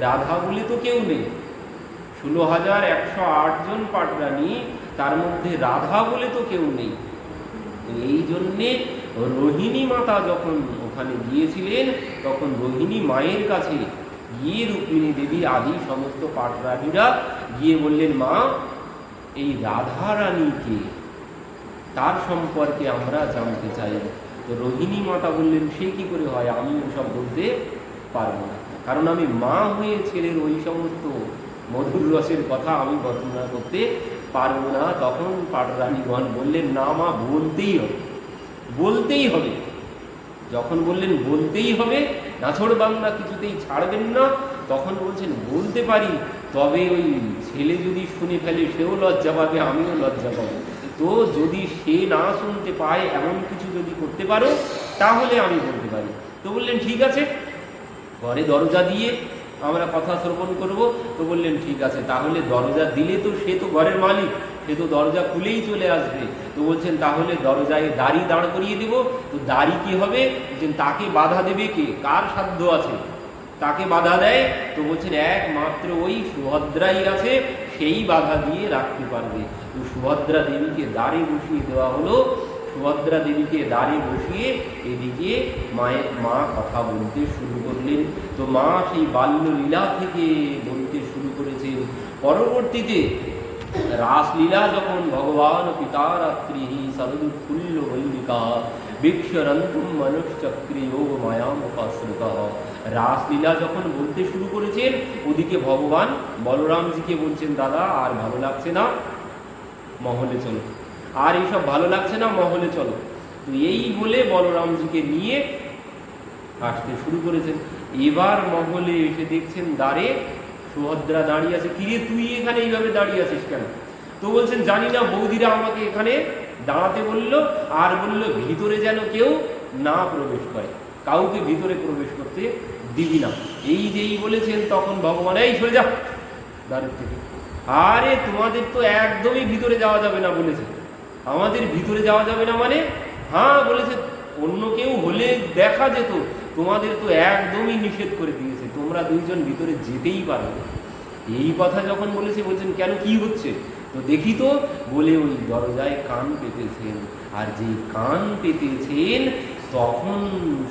রাধা বলে তো কেউ নেই। ষোলো হাজার একশো জন পাটরানি, তার মধ্যে রাধা বলে তো কেউ নেই। এই জন্যে রোহিণী মাতা যখন ওখানে গিয়েছিলেন, তখন রোহিণী মায়ের কাছে গিয়ে রুক্মিণী দেবী আদি সমস্ত পাটরানীরা গিয়ে বললেন, মা, এই রাধা রানীকে তার সম্পর্কে আমরা জানতে চাই। তো রোহিণী মাতা বললেন, সে কি করে হয়? আমি ওসব বলতে পারব না। কারণ আমি মা হয়ে ছেলের ওই সমস্ত মধুর রসের কথা আমি বর্ণনা করতে পারব না। তখন পাটরানীগণ বললেন, না মা, বলতেই হবে। বলতেই হবে। যখন বললেন, বলতেই হবে, নাছড় বাংলা কিছুতেই ছাড়বেন না। তখন বলছেন, বলতে পারি, তবে ওই ছেলে যদি শুনে ফেলে, সেও লজ্জা পাবে, আমিও লজ্জা পাবো। তো যদি সে না শুনতে পায়, এমন কিছু যদি করতে পারো, তাহলে আমি বলতে পারি। তো বললেন, ঠিক আছে ঘরে দরজা দিয়ে আমরা কথা শ্রবণ করব। তো বললেন, ঠিক আছে, তাহলে দরজা দিলে তো সে তো ঘরের মালিক, সে তো দরজা খুলেই চলে আসবে। তো বলছেন, তাহলে দরজায় দাড়ি দাঁড় করিয়ে দেব। তো দাড়ি কি হবে? যে তাকে বাধা দেবে কে? কার সাধ্য আছে? তাকে বাধা দেয়? তো বলছেন, একমাত্র ওই সুভদ্রাই আছে, সেই বাধা দিয়ে রাখতে পারবে। তো সুভদ্রা দেবীকে দাঁড়ে বসিয়ে দেওয়া হলো। সুভদ্রা দেবীকে দাঁড়ে বসিয়ে এদিকে মায়ের মা কথা বলতে শুরু করলেন। তো মা সেই বাল্যলীলা থেকে বলতে শুরু করেছেন। পরবর্তীতে রাসলীলা যখন ভগবান পিতারাত্রি সদুৎফুল্ল মল্লিকা বৃক্ষরন্তুম মনুষ্চক্রী যোগ মায়াম উপাশ্রিত রাসলীলা যখন বলতে শুরু করেছেন, ওদিকে ভগবান বলরামজিকে বলছেন, দাদা, আর ভালো লাগছে না? মহলে চলো। আর এইসব ভালো লাগছে না, মহলে চলো। তো এই বলে বলরামজিকে নিয়ে আসতে শুরু করেছেন এবার মহলে এসে দেখছেন দ্বারে সুভদ্রা দাঁড়িয়ে আছে। কিরে, তুই এখানে এইভাবে দাঁড়িয়ে আছিস কেন? তো বলছেন, জানি না, বৌদিরা আমাকে এখানে দাঁড়াতে বলল, আর বলল, ভিতরে যেন কেউ না প্রবেশ করে। কাউকে ভিতরে প্রবেশ করতে দিবি না। এই যেই বলেছেন, তখন ভগবান, এই, সরে যা! দ্বারের থেকে। আরে, তোমাদের তো একদমই ভিতরে যাওয়া যাবে না, বলেছে। আমাদের ভিতরে যাওয়া যাবে না মানে? হ্যাঁ বলেছে, অন্য কেউ হলে দেখা যেত। তোমাদের তো একদমই নিষেধ করে দিয়েছে। তোমরা দুইজন ভিতরে যেতেই পারবে না। এই কথা যখন বলেছে, বলছেন, কেন, কি হচ্ছে? তো দেখি তো, বলে ওই দরজায় কান পেতেছেন। আর যে কান পেতেছেন, তখন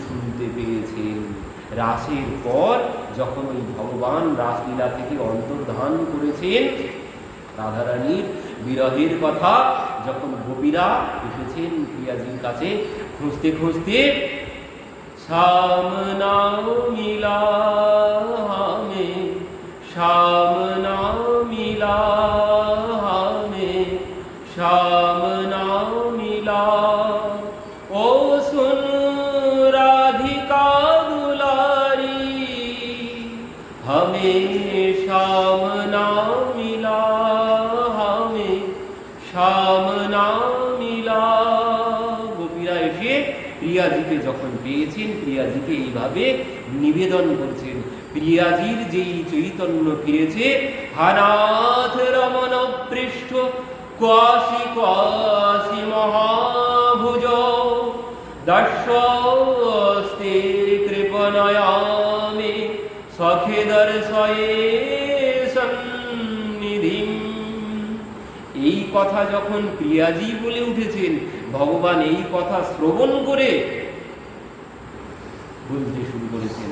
শুনতে পেয়েছেন। রাসের পর যখন ওই ভগবান রাসলীলা থেকে অন্তর্ধান করেছেন, রাধারানীর বিরহের কথা যখন গোপীরা এসেছেন পিয়াজির কাছে, খুঁজতে খুঁজতে সামনা মিলা হামে সামনা মিলা সামনা মিলা ও সুন রাধিকা দুলারি সামনা মিলা প্রিয়াজিকে যখন পেয়েছেন, প্রিয়াজিকে এইভাবে নিবেদন করছেন। প্রিয়াজির যেই চৈতন্য ফিরেছে, হানাথ রমণ পৃষ্ঠ কাশি কাশি মহাভুজ, দর্শস্তে কৃপনয়ামে সখে দর্শয়ে সন্নিধিম। এই কথা যখন প্রিয়াজি বলে উঠেছেন, ভগবান এই কথা শ্রবণ করে বলতে শুরু করেছেন।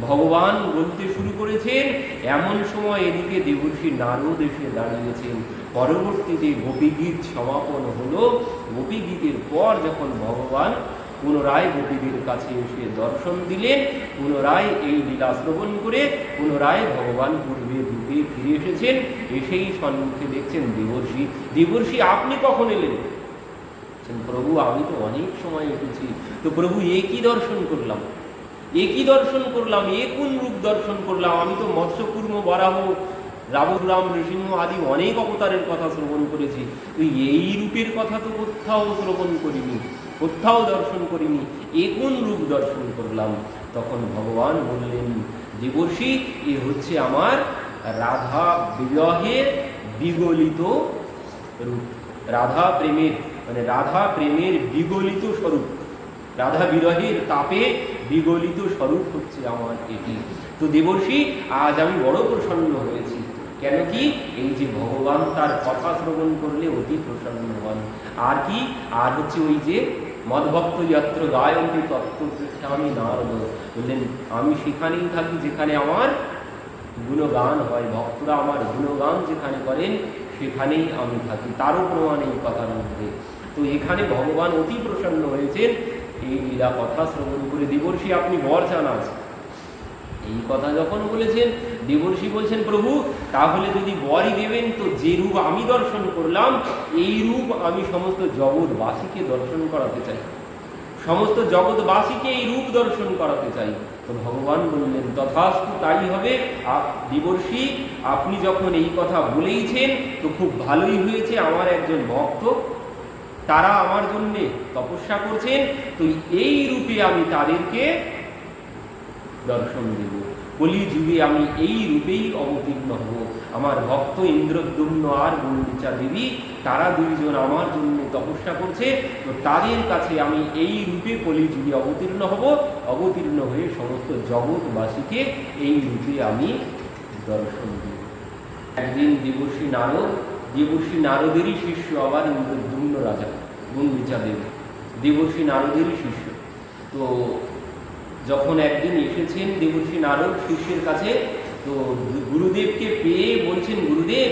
ভগবান বলতে শুরু করেছেন, এমন সময় এদিকে দেবর্ষী নারদ এসে দাঁড়িয়েছেন। পরবর্তীতে গোপীগীত সমাপন হলো। গোপীগীতের পর যখন ভগবান পুনরায় গোপীদের কাছে এসে দর্শন দিলেন, পুনরায় এই লীলা শ্রবণ করে, পুনরায় ভগবান পূর্বে রূপে ফিরে এসেছেন। এসেই সম্মুখে দেখছেন দেবর্ষী। দেবর্ষী, আপনি কখন এলেন? প্রভু, আমি তো অনেক সময় এসেছি। তো প্রভু, এ কি দর্শন করলাম? এ কি দর্শন করলাম? এ কোন রূপ দর্শন করলাম? আমি তো মৎস্যকুর্ম, বরাহ রাবণরাম নৃসিংহ আদি অনেক অবতারের কথা শ্রবণ করেছি। তো এই রূপের কথা তো কোথাও শ্রবণ করিনি, কোথাও দর্শন করিনি। এ কোন রূপ দর্শন করলাম? তখন ভগবান বললেন, দেবর্ষী, এ হচ্ছে আমার রাধা বিরহের বিগলিত রূপ। রাধা প্রেমের মানে রাধা প্রেমের বিগলিত স্বরূপ। রাধা বিরহের তাপে বিগলিত স্বরূপ হচ্ছে আমার এটি। তো দেবর্ষী, আজ আমি বড় প্রসন্ন হয়েছি। কেন কি? এই যে ভগবান তার কথা শ্রবণ করলে অতি প্রসন্ন হন। আর কি? আর হচ্ছে ওই যে মদভক্ত যত্র গায়ন্তী তত্ত্ব আমি নারদ বললেন, আমি সেখানেই থাকি যেখানে আমার গুণগান হয়। ভক্তরা আমার গুণগান যেখানে করেন, সেখানেই আমি থাকি। তারও প্রমাণ এই কথার মধ্যে। তো এখানে ভগবান অতি প্রসন্ন হয়েছেন। এই লীলা কথা শ্রবণ করে দেবর্ষী, আপনি বর চান এই কথা যখন বলেছেন, দেবর্ষী বলছেন, প্রভু, তাহলে যদি বরই দেবেন, তো যে রূপ আমি দর্শন করলাম, এই রূপ আমি সমস্ত জগৎবাসীকে দর্শন করাতে চাই। সমস্ত জগৎবাসীকে এই রূপ দর্শন করাতে চাই। তো ভগবান বললেন, তথাস্তু তাই হবে। দেবর্ষী, আপনি যখন এই কথা বলেইছেন, তো খুব ভালোই হয়েছে আমার একজন ভক্ত। তারা আমার জন্যে তপস্যা করছেন তো এই রূপে আমি তাদেরকে দর্শন দেব। কলি যুগে আমি এই রূপেই অবতীর্ণ হব। আমার ভক্ত ইন্দ্রদ্যুম্ন আর গণ্ডিচা দেবী, তারা দুইজন আমার জন্য তপস্যা করছে, তো তাদের কাছে আমি এই রূপে কলি যুগে অবতীর্ণ হব। অবতীর্ণ হয়ে সমস্ত জগৎবাসীকে এই রূপে আমি দর্শন দেব। একদিন দিবসী নারদ দেবশ্রী নারদেরই শিষ্য, আবার ইন্দ্রদ্যুম্ন রাজা গণ্ডিচা দেব দেবশ্রী নারদেরই শিষ্য। তো যখন একদিন এসেছেন দেবর্ষী নারদ শিষ্যের কাছে, তো গুরুদেবকে পেয়ে বলছেন, গুরুদেব,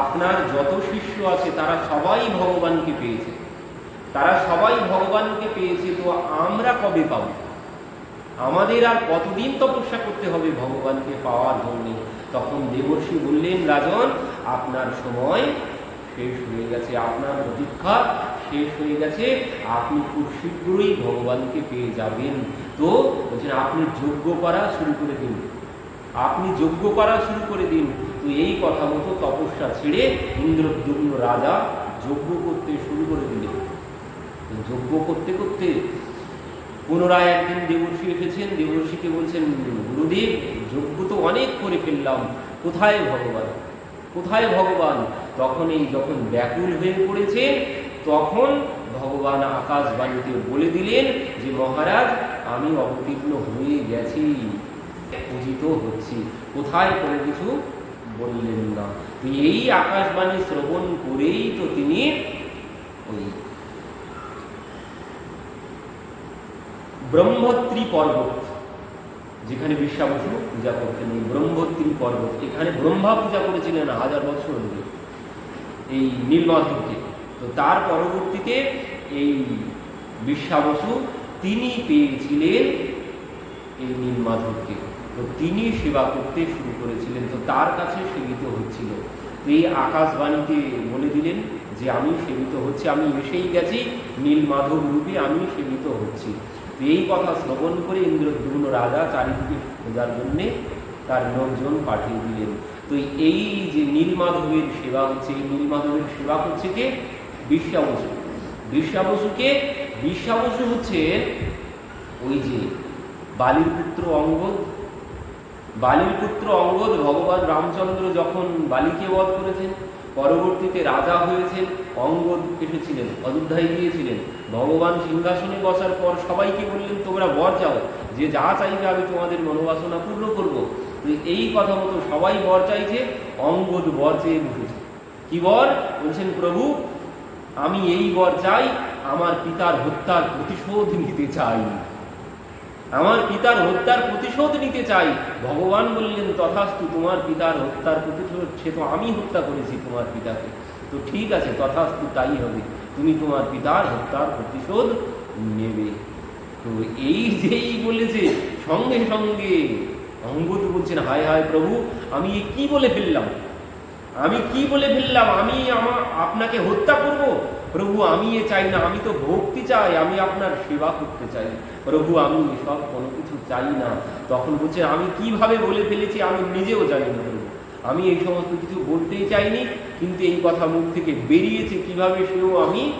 আপনার যত শিষ্য আছে, তারা সবাই ভগবানকে পেয়েছে। তারা সবাই ভগবানকে পেয়েছে, তো আমরা কবে পাব? আমাদের আর কতদিন তপস্যা করতে হবে ভগবানকে পাওয়ার জন্যে? তখন দেবর্ষী বললেন, রাজন আপনার সময় শেষ হয়ে গেছে, আপনার প্রতীক্ষা শেষ হয়ে গেছে। আপনি খুব শীঘ্রই ভগবানকে পেয়ে যাবেন। তো বলছেন, আপনি যোগ্য করা শুরু করে দিন। আপনি যোগ্য করা শুরু করে দিন। তো এই কথা মতো তপস্যা ছেড়ে ইন্দ্রদ্যুম্ন রাজা যজ্ঞ করতে শুরু করে দিলেন। যজ্ঞ করতে করতে পুনরায় একদিন দেবর্ষী এসেছেন। দেবর্ষীকে বলছেন, গুরুদেব, যজ্ঞ তো অনেক করে ফেললাম। কোথায় ভগবান? কোথায় ভগবান? তখন এই যখন ব্যাকুল হয়ে পড়েছে, তখন ভগবান আকাশবাণীতে বলে দিলেন যে, মহারাজ, আমি অবতীর্ণ হয়ে গেছি, পূজিত হচ্ছি। কোথায় কোনো কিছু বললেন না। তো এই আকাশবাণী শ্রবণ করেই তো তিনি ওই ব্রহ্মত্রী পর্বত যেখানে বিশ্বাবসু পূজা করতেন ব্রহ্মত্রী পর্বত এখানে ব্রহ্মা পূজা করেছিলেন হাজার বছর ধরে এই নীলমাধবকে তো তার পরবর্তীতে এই বিশ্বাবসু তিনি পেয়েছিলেন এই নীলমাধবকে তো তিনি সেবা করতে শুরু করেছিলেন, তো তার কাছে সেবিত হচ্ছিল। তো এই আকাশবাণীতে বলে দিলেন যে, আমি সেবিত হচ্ছি, আমি এসেই গেছি নীলমাধব রূপে আমি সেবিত হচ্ছি। এই কথা শ্রবণ করে ইন্দ্রদ্যুম্ন রাজা চারিদিকে খোঁজার জন্যে তার লোকজন পাঠিয়ে দিলেন। তো এই যে নীলমাধবের সেবা হচ্ছে, এই নীলমাধবের সেবা করছে কে? বিশ্বাবসু। বিশ্বাবসুকে, বিশ্বাবসু হচ্ছে ওই যে বালির পুত্র অঙ্গদ। বালির পুত্র অঙ্গদ ভগবান রামচন্দ্র যখন বালিকে বধ করেছেন, পরবর্তীতে রাজা হয়েছেন, অঙ্গদ এসেছিলেন, অযোধ্যায় গিয়েছিলেন। ভগবান সিংহাসনে বসার পর সবাইকে বললেন, তোমরা বর চাও, যে যা চাইবে আমি তোমাদের মনোবাসনা পূর্ণ করব। এই কথা মতো সবাই বর চাইছে, অঙ্গদ বর চেয়ে বসেছে। কি বর? বলছেন, প্রভু, আমি এই বর চাই, আমার পিতার হত্যার প্রতিশোধ নিতে চাই। আমার পিতার হত্যার প্রতিশোধ নিতে চাই। ভগবান বললেন, তথাস্তু তোমার পিতার হত্যার প্রতিশোধ, সে তো আমি হত্যা করেছি তোমার পিতাকে। তো ঠিক আছে, তথাস্তু তাই হবে। তুমি তোমার পিতার হত্যার প্রতিশোধ নেবে। তো এই যেই বলেছে, সঙ্গে সঙ্গে অঙ্গদ বলছেন, হায় হায় প্রভু, আমি কি বলে ফেললাম? আমি কি বলে ফেললাম? আমি আমার আপনাকে হত্যা করব? প্রভু, আমি এ চাই না, আমি তো ভক্তি চাই, আমি আপনার সেবা করতে চাই। প্রভু, আমি এসব কোনো কিছু চাই না। তখন বলছে, আমি কীভাবে বলে ফেলেছি আমি নিজেও জানি না প্রভু। আমি এই সমস্ত কিছু বলতেই চাইনি। কিন্তু এই কথা মুখ থেকে বেরিয়েছে কীভাবে সেও আমি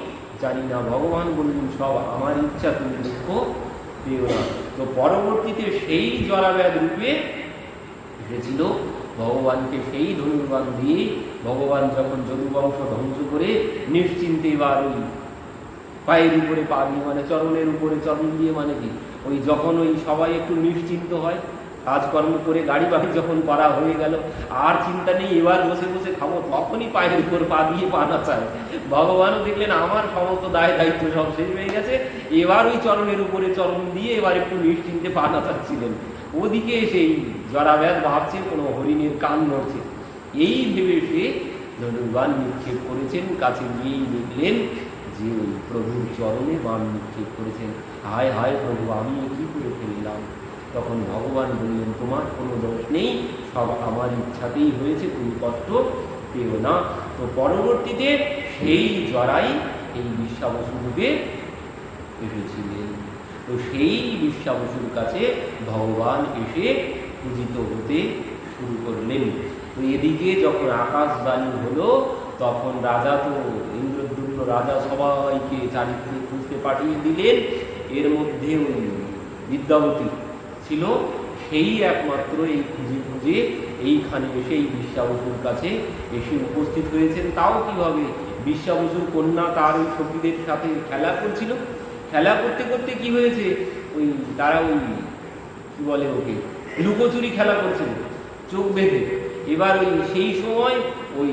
জানি না। ভগবান বললেন, সব আমার ইচ্ছা, তুমি দুঃখ পেও না। তো পরবর্তীতে সেই জরাব্যাধ রূপে এসেছিল। ভগবানকে সেই ধনুর্বান দিয়ে ভগবান যখন যদুবংশ ধ্বংস করে নিশ্চিন্তে এবার ওই পায়ের উপরে পা মানে চরণের উপরে চরণ দিয়ে মানে কি? ওই যখন ওই সবাই একটু নিশ্চিন্ত হয় কাজকর্ম করে গাড়ি বাড়ি যখন করা হয়ে গেল, আর চিন্তা নেই, এবার বসে বসে খাব, তখনই পায়ের উপর পা দিয়ে পা নাচায়। ভগবানও দেখলেন আমার সমস্ত দায় দায়িত্ব সব শেষ হয়ে গেছে, এবার ওই চরণের উপরে চরণ দিয়ে এবার একটু নিশ্চিন্তে পা নাচাচ্ছিলেন। ওদিকে সেই জরাব্যাধ ভাবছে, কোনো হরিণের কান নড়ছে। এই ভেবে সে ধনুর্বান নিক্ষেপ করেছেন, কাছে গিয়েই দেখলেন যে ওই প্রভুর চরণে বান নিক্ষেপ করেছেন। হায় হায় প্রভু আমি কি করে ফেললাম? তখন ভগবান বললেন, তোমার কোনো দোষ নেই, সব আমার ইচ্ছাতেই হয়েছে, তুমি কষ্ট পেও না। তো পরবর্তীতে সেই জরাই এই বিশ্বাবসু রূপে এসেছিলেন। তো সেই বিশ্বাবসুর কাছে ভগবান এসে পূজিত হতে শুরু করলেন। তো এদিকে যখন আকাশবাণী হলো, তখন রাজা তো ইন্দ্রদ্যুম্ন রাজা সবাইকে চারিত্রিক খুঁজতে পাঠিয়ে দিলেন। এর মধ্যে ওই বিদ্যাবতী ছিল সেই একমাত্র এই খুঁজে খুঁজে এইখানে এসে এই বিশ্বাবসুর কাছে এসে উপস্থিত হয়েছেন। তাও কীভাবে? বিশ্বাবসুর কন্যা তার ওই সখীদের সাথে খেলা করছিল। খেলা করতে করতে কি হয়েছে? ওই তারা ওই কি বলে ওকে? লুকোচুরি খেলা করছিল, চোখ বেঁধে। এবার ওই সেই সময় ওই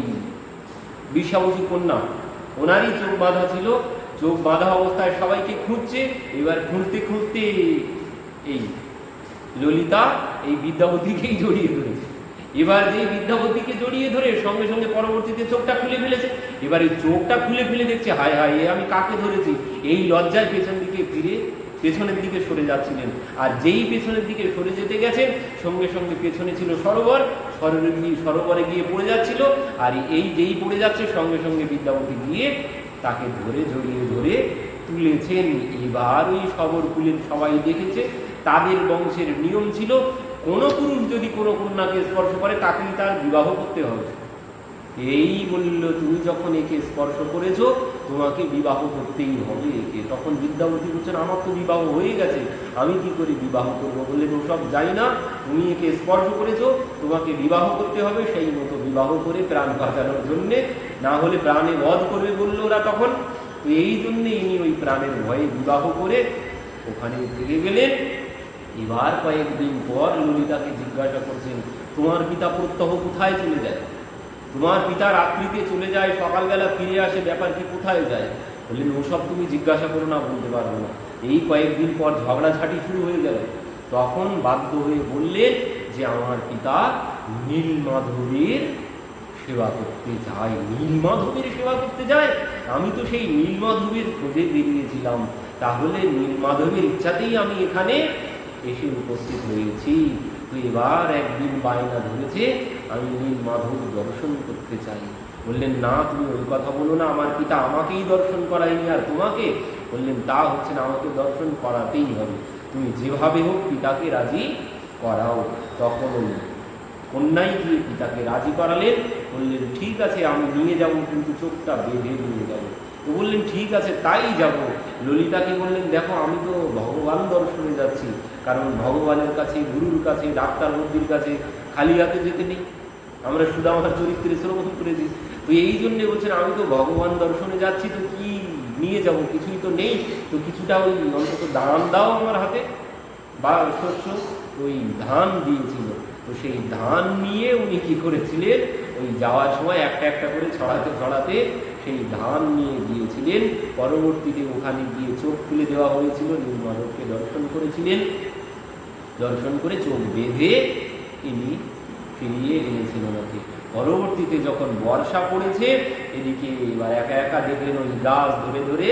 বিশ্বাবসু কন্যা, ওনারই চোখ বাঁধা ছিল। চোখ বাঁধা অবস্থায় সবাইকে খুঁজছে। এবার খুঁজতে খুঁজতে এই ললিতা এই বিদ্যাপতিকেই জড়িয়ে ধরেছে। এবার যেই বিদ্যাপতিকে জড়িয়ে ধরে সঙ্গে সঙ্গে পরবর্তীতে চোখটা খুলে ফেলেছে। এবার এই চোখটা খুলে ফেলে দেখছে, হায় হায়, এ আমি কাকে ধরেছি? এই লজ্জায় পেছন দিকে ফিরে পেছনের দিকে সরে যাচ্ছিলেন। আর যেই পেছনের দিকে সরে যেতে গেছেন, সঙ্গে সঙ্গে পেছনে ছিল সরোবর। সরোবরে গিয়ে সরোবরে গিয়ে পড়ে যাচ্ছিল। আর এই যেই পড়ে যাচ্ছে, সঙ্গে সঙ্গে বিদ্যাপতি গিয়ে তাকে ধরে, জড়িয়ে ধরে তুলেছেন। এবার ওই সবর কুলের সবাই দেখেছে। তাদের বংশের নিয়ম ছিল, কোনো পুরুষ যদি কোনো কন্যাকে স্পর্শ করে, তাকেই তার বিবাহ করতে হবে। এই বলল, তুমি যখন একে স্পর্শ করেছ, তোমাকে বিবাহ করতেই হবে একে। তখন বিদ্যাপতি বলছেন, আমার তো বিবাহ হয়ে গেছে, আমি কি করে বিবাহ করব? বললেন, ওসব যাই না, তুমি একে স্পর্শ করেছ, তোমাকে বিবাহ করতে হবে, সেই মতো বিবাহ করে প্রাণ বাঁচানোর জন্যে। না হলে প্রাণে বধ করবে, বলল ওরা তখন। তো এই জন্যে ইনি ওই প্রাণের ভয়ে বিবাহ করে ওখানে থেকে গেলেন। এবার কয়েকদিন পর ললিতাকে জিজ্ঞাসা করছেন, তোমার পিতা প্রত্যহ কোথায় চলে যায়? তোমার পিতা রাত্রিতে চলে যায়, সকালবেলা ফিরে আসে, ব্যাপার কি কোথায় যায়? বললেন, ওসব তুমি জিজ্ঞাসা করো না, বলতে পারব না। এই কয়েকদিন পর ঝগড়াঝাটি শুরু হয়ে গেল। তখন বাধ্য হয়ে বললেন যে, আমার পিতা নীলমাধবের সেবা করতে যায়। নীলমাধবের সেবা করতে যায়? আমি তো সেই নীলমাধবের খোঁজে বেরিয়েছিলাম। তাহলে নীলমাধবের ইচ্ছাতেই আমি এখানে এসে উপস্থিত হয়েছি। তো এবার একদিন বায়না ধরেছে, আমি নীল মাধব দর্শন করতে চাই। বললেন, না, তুমি ওই কথা বলো না, আমার পিতা আমাকেই দর্শন করায়নি আর তোমাকে? বললেন, তা হচ্ছে না, আমাকে দর্শন করাতেই হবে। তুমি যেভাবে হোক পিতাকে রাজি করাও। তখন ওই কন্যাই গিয়ে পিতাকে রাজি করালেন। বললেন, ঠিক আছে, আমি নিয়ে যাব, কিন্তু চোখটা বেঁধে নিয়ে যাব। তো বললেন, ঠিক আছে, তাই যাব। ললিতাকে বললেন, দেখো, আমি তো ভগবান দর্শনে যাচ্ছি। কারণ ভগবানের কাছে গুরুর কাছে ডাক্তার বন্ধুর কাছে খালি হাতে যেতে নেই। আমরা সুদামার চরিত্রে শ্রবণ করেছি। তো এই জন্যে বলছেন, আমি তো ভগবান দর্শনে যাচ্ছি, তো কি নিয়ে যাব? কিছুই তো নেই। তো কিছুটা ওই অন্তত দান দাও আমার হাতে। বা শস্য, ওই ধান দিয়েছিল। তো সেই ধান নিয়ে উনি কি করেছিলেন? ওই যাওয়ার সময় একটা একটা করে ছড়াতে ছড়াতে সেই ধান নিয়ে গিয়েছিলেন। পরবর্তীতে ওখানে গিয়ে চোখ খুলে দেওয়া হয়েছিল। নীলমাধবকে দর্শন করেছিলেন। দর্শন করে চোখ বেঁধে ইনি ফিরিয়ে এনেছেন ওনাকে। পরবর্তীতে যখন বর্ষা পড়েছে, এদিকে এবার একা একা দেখলেন ওই গাছ ধরে ধরে।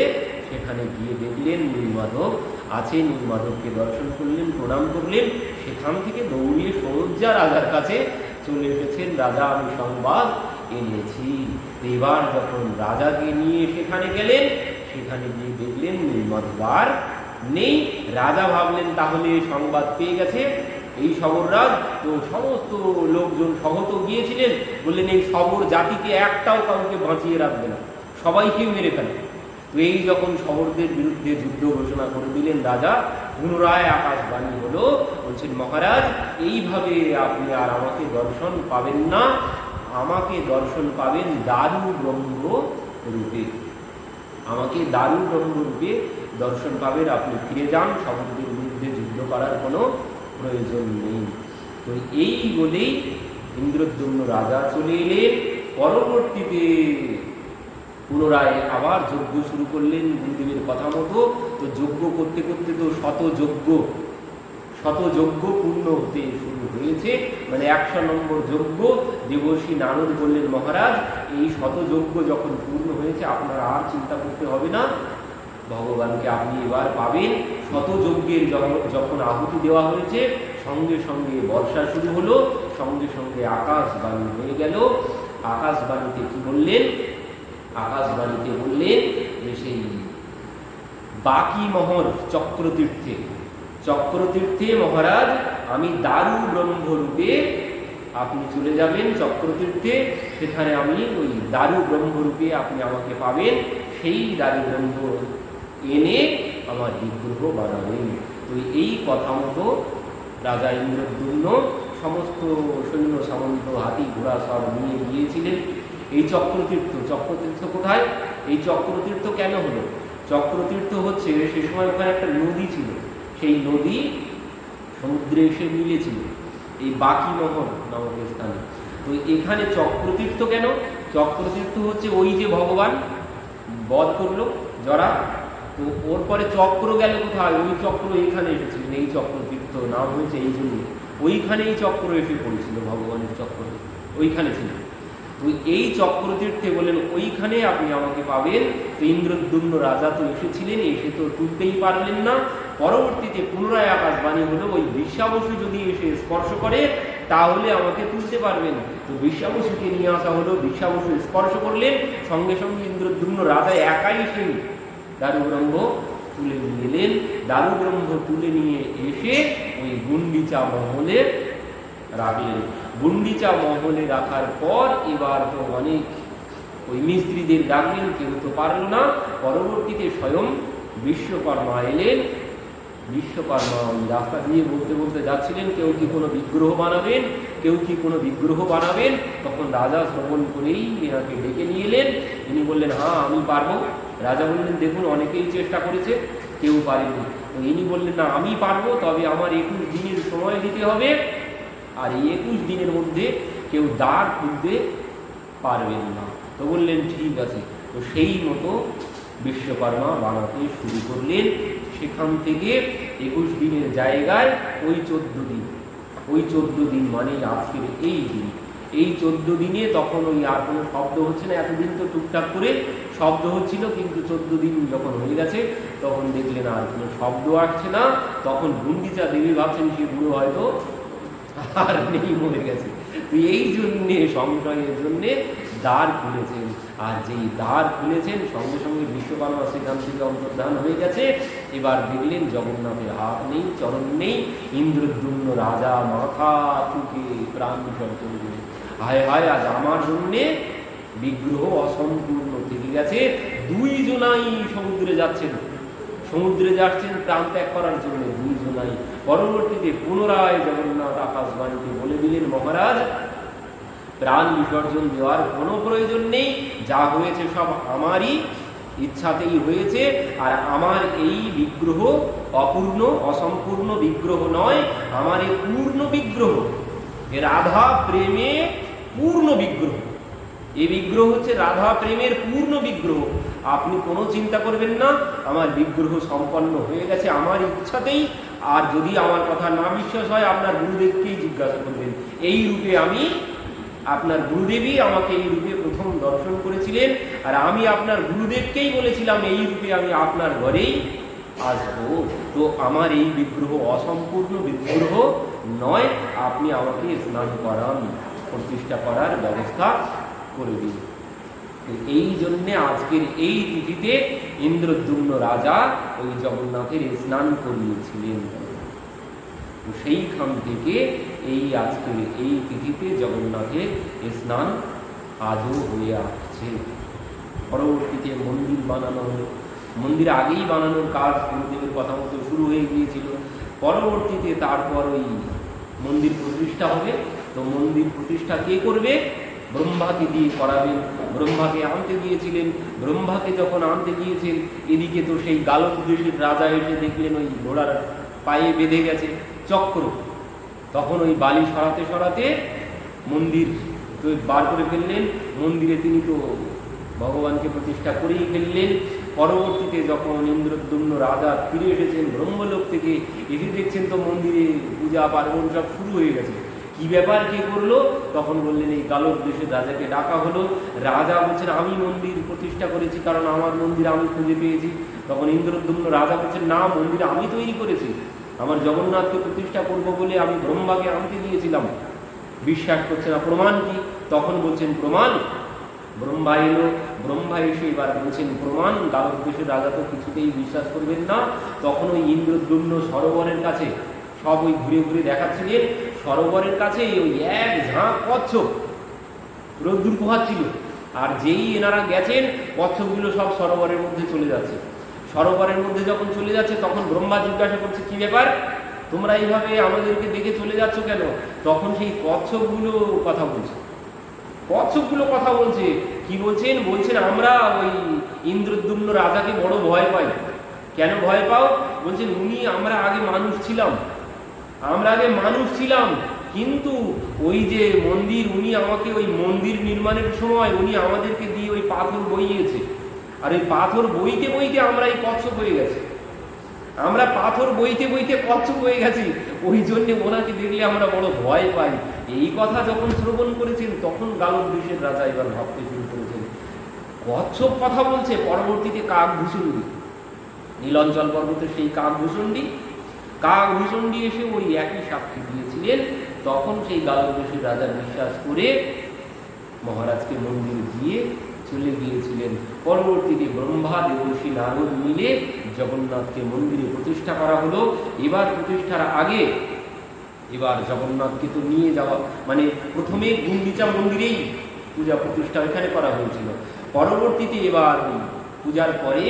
সেখানে গিয়ে দেখলেন নীলমাধব আছে। নীলমাধবকে দর্শন করলেন, প্রণাম করলেন। সেখান থেকে দৌড়িয়ে সরজ্জা রাজার কাছে চলে এসেছেন। রাজা আমি সংবাদ এনেছি। এবার যখন রাজাকে নিয়ে সেখানে গেলেন, সেখানে গিয়ে দেখলেন নীলমাধব আর নেই। রাজা ভাবলেন, তাহলে সংবাদ পেয়ে গেছে। এই সবররাজ তো সমস্ত লোকজন সহত গিয়েছিলেন। বললেন, এই সবর জাতিকে একটাও কাউকে বাঁচিয়ে রাখবে না। সবাইকে মেরে ফেলে। তো এই যখন শবরদের বিরুদ্ধে যুদ্ধ ঘোষণা করে দিলেন রাজা, পুনরায় আকাশবাণী হলো, বলছেন, মহারাজ, এইভাবে আপনি আর আমাকে দর্শন পাবেন না। আমাকে দর্শন পাবেন দারু ব্রহ্ম রূপে। আমাকে দারু ব্রহ্ম রূপে দর্শন পাবেন আপনি। ফিরে যান শবরদের বিরুদ্ধে যুদ্ধ করার কোনো প্রয়োজন নেই। তো এই বলেই ইন্দ্রদ্যুম্ন রাজা চলে এলেন। পরবর্তীতে পুনরায় আবার যজ্ঞ শুরু করলেন গুরুদেবের কথা মতো। তো যজ্ঞ করতে করতে তো শত যজ্ঞ শত যজ্ঞ পূর্ণ হতে শুরু হয়েছে। মানে একশো নম্বর যজ্ঞ, দেবর্ষী নারদ বললেন, মহারাজ, এই শত যজ্ঞ যখন পূর্ণ হয়েছে, আপনার আর চিন্তা করতে হবে না। ভগবানকে আপনি এবার পাবেন। শত যজ্ঞের যখন- যখন আহুতি দেওয়া হয়েছে, সঙ্গে সঙ্গে বর্ষা শুরু হলো, সঙ্গে সঙ্গে আকাশবাণী হয়ে গেল। আকাশবাণীতে কি বললেন? আকাশবাণীতে বললেন যে সেই বাকি মহর চক্রতীর্থে চক্রতীর্থে মহারাজ, আমি দারু ব্রহ্মরূপে আপনি চলে যাবেন চক্রতীর্থে। সেখানে আমি ওই দারু ব্রহ্মরূপে আপনি আমাকে পাবেন। সেই দারু ব্রহ্ম এনে আমার বিগ্রহ বানাবেন। তো এই কথা মতো রাজা ইন্দ্রদ্যুম্ন সমস্ত সৈন্য সামন্ত হাতি ঘোড়া সব নিয়ে গিয়েছিলেন। এই চক্রতীর্থ চক্রতীর্থ কোথায়? এই চক্রতীর্থ কেন হলো? চক্রতীর্থ হচ্ছে, সে সময় ওখানে একটা নদী ছিল। সেই নদী সমুদ্রে এসে মিলেছিল, এই বাকি নহর নামক স্থানে তো এখানে চক্রতীর্থ কেন? চক্রতীর্থ হচ্ছে ওই যে ভগবান বধ করল জরা, তো ওর পরে চক্র গেল কোথায়? ওই চক্র এইখানে এসেছিলেন এই চক্রতীর্থ, নাম হয়েছে এই জন্য। ওইখানেই চক্র এসে পড়েছিল, ভগবানের চক্র। ওইখানে ছিল। তো এই চক্রতীর্থে বলেন ওইখানে আপনি আমাকে পাবেন। তো ইন্দ্রদ্যুম্ন রাজা তো এসেছিলেন, এসে তো তুলতেই পারলেন না। পরবর্তীতে পুনরায় আকাশবাণী হলো, ওই বিশ্বাবসু যদি এসে স্পর্শ করে, তাহলে আমাকে তুলতে পারবেন তো বিশ্বাবসুকে নিয়ে আসা হলো বিশ্বাবসু স্পর্শ করলেন, সঙ্গে সঙ্গে ইন্দ্রদ্যুম্ন রাজা একাই সেই দারুব্রহ্ম তুলে নিয়ে এলেন। দারুব্রহ্ম তুলে নিয়ে এসে ওই গুন্ডিচা মহলে রাখলেন। গুন্ডিচা মহলে রাখার পর এবার তো অনেক ওই মিস্ত্রিদের ডাকলেন, কেউ তো পারল না। পরবর্তীতে স্বয়ং বিশ্বকর্মা এলেন বিশ্বকর্মা রাস্তা দিয়ে বলতে বলতে যাচ্ছিলেন, কেউ কি কোনো বিগ্রহ বানাবেন? কেউ কি কোনো বিগ্রহ বানাবেন? তখন রাজা শ্রবণ করেই এনাকে ডেকে নিয়ে এলেন। ইনি বললেন হ্যাঁ আমি পারব। রাজা বললেন, দেখুন, অনেকেই চেষ্টা করেছে, কেউ পারেনি। ইনি বললেন, না, আমি পারব, তবে আমার একুশ দিনের সময় দিতে হবে। আর এই একুশ দিনের মধ্যে কেউ দ্বার খুলতে পারবেন না। তো বললেন, ঠিক আছে। তো সেই মতো বিশ্বকর্মা বানাতে শুরু করলেন। সেখান থেকে একুশ দিনের জায়গায় ওই চোদ্দ দিন। ওই চোদ্দ দিন মানে আজকের এই দিন। এই চোদ্দ দিনে তখন ওই আর কোনো শব্দ হচ্ছে না। এতদিন তো টুকটাক করে শব্দ হচ্ছিল, কিন্তু চোদ্দ দিন যখন হয়ে গেছে, তখন দেখলেন আর কোনো শব্দ আসছে না। তখন গুন্ডিচা দেবী ভাবছেন, সে বুড়ো হয়তো আর নেই মরে গেছে। তো এই জন্যে, সংশয়ের জন্যে দ্বার খুলেছেন। আর যেই দ্বার খুলেছেন, সঙ্গে সঙ্গে বিশ্বকর্মা সেখান থেকে অন্তর্ধান হয়ে গেছে। এবার দেখলেন জগন্নাথের হাত নেই, চরণ নেই। ইন্দ্রদ্যুম্ন রাজা মাথা টুকে প্রাণ বিসর্জন দিলেন হায় হায়, আজ আমার জন্যে বিগ্রহ অসম্পূর্ণ থেকে গেছে। দুই দুইজনাই সমুদ্রে যাচ্ছেন। সমুদ্রে যাচ্ছেন, প্রাণ ত্যাগ করার জন্য দুইজনাই। পরবর্তীতে পুনরায় জগন্নাথ আকাশবাণীকে বলে দিলেন, মহারাজ প্রাণ বিসর্জন দেওয়ার কোনো প্রয়োজন নেই। যা হয়েছে সব আমারই, ইচ্ছাতেই হয়েছে। আর আমার এই বিগ্রহ অপূর্ণ, অসম্পূর্ণ বিগ্রহ নয়, আমার এই পূর্ণ বিগ্রহ রাধা প্রেমে পূর্ণ বিগ্রহ। এই বিগ্রহ হচ্ছে রাধা প্রেমের পূর্ণ বিগ্রহ। আপনি কোনো চিন্তা করবেন না, আমার বিগ্রহ সম্পন্ন হয়ে গেছে, আমার ইচ্ছাতেই। আর যদি আমার কথা না বিশ্বাস হয়, আপনার গুরুদেবকেই জিজ্ঞাসা করবেন। এই রূপে আমি আপনার গুরুদেবই আমাকে এই রূপে প্রথম দর্শন করেছিলেন, আর আমি আপনার গুরুদেবকেই বলেছিলাম, এই রূপে আমি আপনার ঘরেই আসব। তো আমার এই বিগ্রহ অসম্পূর্ণ বিগ্রহ নয়, আপনি আমাকে স্নান করান, প্রতিষ্ঠা করার ব্যবস্থা করে দিন। এই জন্যে আজকের এই তিথিতে ইন্দ্রদ্যুম্ন রাজা ওই জগন্নাথের স্নান করিয়েছিলেন। সেইখান থেকে এই আজকের এই তিথিতে জগন্নাথের স্নান আজও হয়ে আসছে। পরবর্তীতে মন্দির বানানো হলো। মন্দির আগেই বানানোর কাজ গুরুদেবের কথা মতো শুরু হয়ে গিয়েছিল। পরবর্তীতে তারপর ওই মন্দির প্রতিষ্ঠা হবে। তো মন্দির প্রতিষ্ঠা কে করবে? ব্রহ্মাকে দিয়ে করাবেন। ব্রহ্মাকে আনতে গিয়েছিলেন। ব্রহ্মাকে যখন আনতে গিয়েছেন, এদিকে তো সেই গালক দেশের রাজা এসে দেখলেন ওই ঘোড়ার পায়ে বেঁধে গেছে। চক্র তখন ওই বালি সরাতে সরাতে মন্দির তো বার করে ফেললেন। মন্দিরে তিনি তো ভগবানকে প্রতিষ্ঠা করেই ফেললেন। পরবর্তীতে যখন ইন্দ্রদ্যুম্ন রাজা ফিরে এসেছেন ব্রহ্মলোক থেকে, এসে দেখছেন তো মন্দিরে পূজা, পার্বণ সব শুরু হয়ে গেছে। কি ব্যাপার, কে করল? তখন বললেন, এই গালব দেশের রাজাকে ডাকা হলো। রাজা বলছেন, আমি মন্দির প্রতিষ্ঠা করেছি, কারণ আমার মন্দির আমি খুঁজে পেয়েছি। তখন ইন্দ্রদ্যুম্ন রাজা বলছেন, না, মন্দির আমি তৈরি করেছি। আমার জগন্নাথকে প্রতিষ্ঠা করব বলে আমি ব্রহ্মাকে আনতে দিয়েছিলাম বিশ্বাস করছে না, প্রমাণ কি? তখন বলছেন, প্রমাণ? ব্রহ্মা এলো, ব্রহ্মা এসে এবার বলছেন, প্রমাণ? দেশের রাজা তো কিছুতেই বিশ্বাস করবেন না। তখন ওই ইন্দ্রদ্যুম্ন সরোবরের কাছে সব ওই ঘুরে ঘুরে দেখাচ্ছিলেন। সরোবরের কাছে ওই এক ঝাঁক কচ্ছপ রোদ্দুর পোহাচ্ছিল আর যেই এনারা গেছেন, কচ্ছপগুলো সব সরোবরের মধ্যে চলে যাচ্ছে। সরোবরের মধ্যে যখন চলে যাচ্ছে, তখন ব্রহ্মা জিজ্ঞাসা করছে, কি ব্যাপার? তোমরা এইভাবে আমাদেরকে দেখে চলে যাচ্ছ কেন? তখন সেই কচ্ছপগুলো কথা বলছে। কচ্ছপগুলো কথা বলছে। কি বলছেন? বলছেন, আমরা ওই ইন্দ্রদ্যুম্ন রাজাকে বড় ভয় পাই। কেন ভয় পাও? বলছেন, উনি আমরা আগে মানুষ ছিলাম। আমরা আগে মানুষ ছিলাম, কিন্তু ওই যে মন্দির, উনি আমাকে ওই মন্দির নির্মাণের সময় উনি আমাদেরকে দিয়ে ওই পাথর বইয়েছে। আর ওই পাথর বইতে বইতে আমরা এই কচ্ছপ হয়ে গেছি। আমরা পাথর বইতে বইতে কচ্ছপ হয়ে গেছি। ওই জন্য ওনাকে দেখলে আমরা বড় ভয় পাই। এই কথা যখন শ্রবণ করেছেন, তখন গালব দেশের রাজা এবার ভাবতে শুরু করেছেন। কচ্ছপ কথা বলছে, পরবর্তীতে কাক ভূষুণ্ডি নীলঞ্চল পর্বতের সেই কাক ভূষুণ্ডি কাক ভূষুণ্ডি এসে ওই একই সাক্ষী দিয়েছিলেন। তখন সেই গালব দেশের রাজা বিশ্বাস করে মহারাজকে মন্দিরে দিয়ে চলে গিয়েছিলেন। পরবর্তীতে ব্রহ্মা দেবর্ষী নারদ মিলে জগন্নাথকে মন্দিরে প্রতিষ্ঠা করা হলো। এবার প্রতিষ্ঠার আগে এবার জগন্নাথকে তো নিয়ে যাওয়া মানে প্রথমে গুন্ডিচা মন্দিরেই পূজা প্রতিষ্ঠা এখানে করা হয়েছিল। পরবর্তীতে এবার পূজার পরে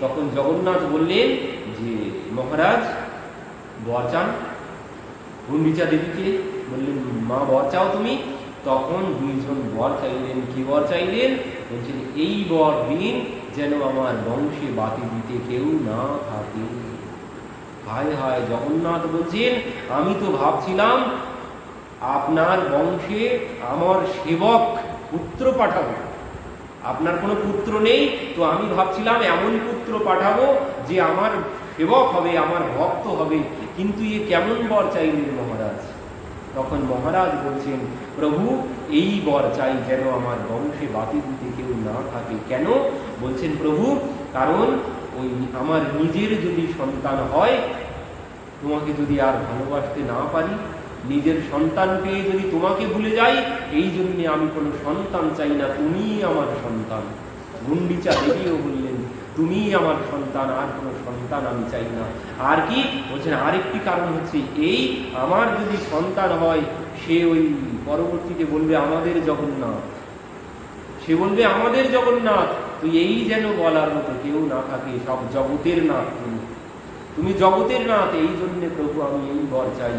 তখন জগন্নাথ বললেন যে, মহারাজ, বর চান? গুন্ডিচা দেবীকে বললেন, মা, বর চাও তুমি? তখন দুইজন বর চাইলেন, কি বর চাইলেন? বলছেন, এই বর দিন যেন আমার বংশে বাতি দিতে কেউ না থাকে। হায় হায় জগন্নাথ বলছেন, আমি তো ভাবছিলাম আপনার বংশে আমার সেবক পুত্র পাঠাবো। আপনার কোনো পুত্র নেই, তো আমি ভাবছিলাম এমন পুত্র পাঠাবো যে আমার সেবক হবে, আমার ভক্ত হবে। কিন্তু এ কেমন বর চাইলেন মহারাজ? তখন মহারাজ বলছেন, প্রভু, এই বর চাই যেন আমার বংশে বাতি দিতে কেউ না থাকে। কেন? বলছেন, প্রভু, কারণ ওই আমার নিজের যদি সন্তান হয়, তোমাকে যদি আর ভালোবাসতে না পারি, নিজের সন্তান পেয়ে যদি তোমাকে ভুলে যাই, এই জন্যে আমি কোনো সন্তান চাই না, তুমিই আমার সন্তান। গুন্ডিচা দেবীও বললেন তুমিই আমার সন্তান, আর কোনো সন্তান আমি চাই না। আর কি? বলছেন, আরেকটি কারণ হচ্ছে, এই আমার যদি সন্তান হয়, সে ওই পরবর্তীতে বলবে, আমাদের জগন্নাথ। সে বলবে, আমাদের জগন্নাথ। তো এই যেন বলার মতো কেউ না থাকে, সব জগতের নাথ তুমি। তুমি জগতের নাথ, এই জন্যে প্রভু আমি এই বর চাই।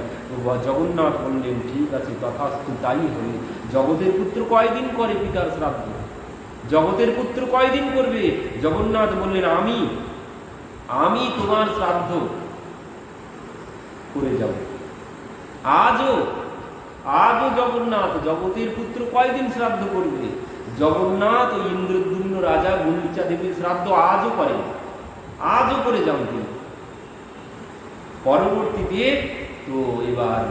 জগন্নাথ বললেন, ঠিক আছে, তথাস্তু তাই হলে। জগতের পুত্র কয়দিন করে পিতার শ্রাদ্ধ? জগতের পুত্র কয়দিন করবে? জগন্নাথ বললেন, আমি আমি তোমার শ্রাদ্ধ করে যাব। আজও আজও জগন্নাথ জগতের পুত্র কয়দিন শ্রাদ্ধ করবে? জগন্নাথ ও ইন্দ্রদ্যুম্ন রাজা গুন্ডিচা দেবীর শ্রাদ্ধ আজও করেন আজও করে যান তিনি। পরবর্তীতে তো এবার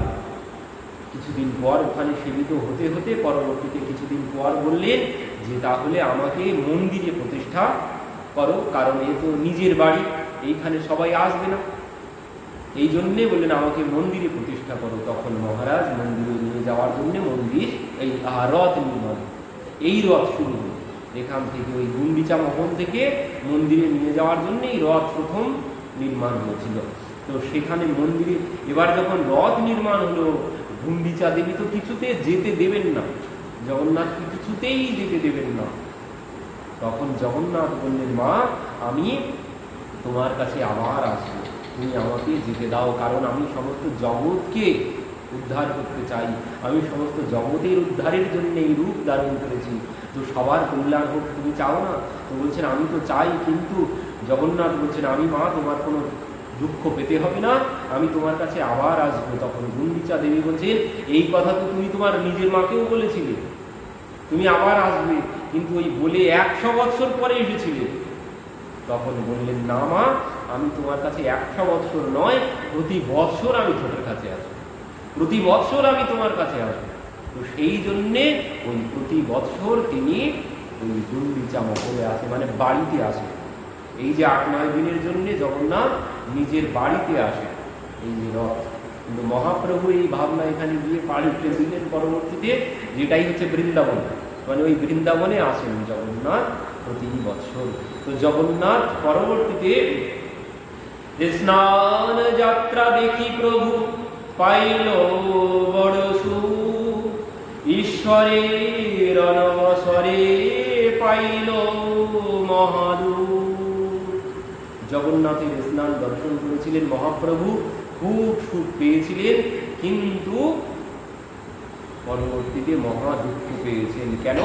কিছুদিন পর ওখানে সেবিত হতে হতে পরবর্তীতে কিছুদিন পর বললেন যে তাহলে আমাকে মন্দিরে প্রতিষ্ঠা করো, কারণ এ তো নিজের বাড়ি, এইখানে সবাই আসবে না। এই জন্যে বললেন, আমাকে মন্দিরে প্রতিষ্ঠা করো তখন মহারাজ মন্দিরে নিয়ে যাওয়ার জন্য মন্দির, এই রথ নির্মাণ। এই রথ শুরু হলো। এখান থেকে ওই গুন্ডিচা মহল থেকে মন্দিরে নিয়ে যাওয়ার জন্য এই রথ প্রথম নির্মাণ হয়েছিল। তো সেখানে মন্দিরে, এবার যখন রথ নির্মাণ হলো গুন্ডিচা দেবী তো কিছুতে যেতে দেবেন না, জগন্নাথকে কিছুতেই যেতে দেবেন না। তখন জগন্নাথ বললেন, মা, আমি তোমার কাছে আবার আসব। তুমি আমাকে যেতে দাও, কারণ আমি সমস্ত জগৎকে উদ্ধার করতে চাই। আমি সমস্ত জগতের উদ্ধারের জন্য এই রূপ ধারণ করেছি। তো সবার কল্যাণ হোক, তুমি চাও না? তো বলছেন, আমি তো চাই, কিন্তু জগন্নাথ বলছেন, আমি, মা, তোমার কোনো দুঃখ পেতে হবে না। আমি তোমার কাছে আবার আসব, তখন গুন্ডিচা দেবী বলছেন, এই কথা তো তুমি তোমার নিজের মাকেও বলেছিলে। তুমি আবার আসবে, কিন্তু ওই বলে একশো বছর পরে এসেছিলে। তখন বললেন, না মা, আমি তোমার কাছে একশো বছর নয়, প্রতি বছর আমি তোমার কাছে আসব। প্রতি বছর আমি তোমার কাছে আসব। তো সেই জন্যে ওই প্রতি বছর তিনি ওই গুন্ডিচা মহলে আসে মানে বাড়িতে আসে। এই যে আট, নয় দিনের জন্যে জগন্নাথ নিজের বাড়িতে আসে এই যে রথ। কিন্তু মহাপ্রভু এই ভাবনা এখানে গিয়ে পাড়িতে দিলেন পরবর্তীতে, যেটাই হচ্ছে বৃন্দাবন। মানে ওই বৃন্দাবনে আসেন জগন্নাথ প্রতি বছর তো জগন্নাথ পরবর্তীতে স্নান যাত্রা দেখি প্রভু, পাইল বড় সুখ ঈশ্বরের অনবসরে পাইল মহাদূর জগন্নাথের স্নান দর্শন করেছিলেন মহাপ্রভু, খুব সুখ পেয়েছিলেন, কিন্তু পরবর্তীতে মহা দুঃখ পেয়েছেন। কেন?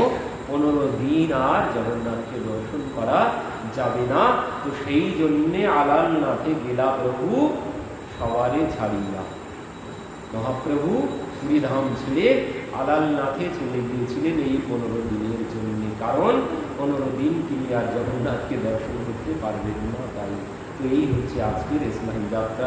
পনেরো দিন আর জগন্নাথকে দর্শন করা যাবে না। তো সেই জন্যে আলালনাথে গেলা প্রভু সবারে ছাড়িয়া। মহাপ্রভু শ্রীধাম ছেড়ে আলালনাথে চলে গিয়েছিলেন এই পনেরো দিনের জন্য। কারণ, পনেরো দিন তিনি আর জগন্নাথকে দর্শন করতে পারবেন না। এই হচ্ছে আজকের ইসলাম যাত্রা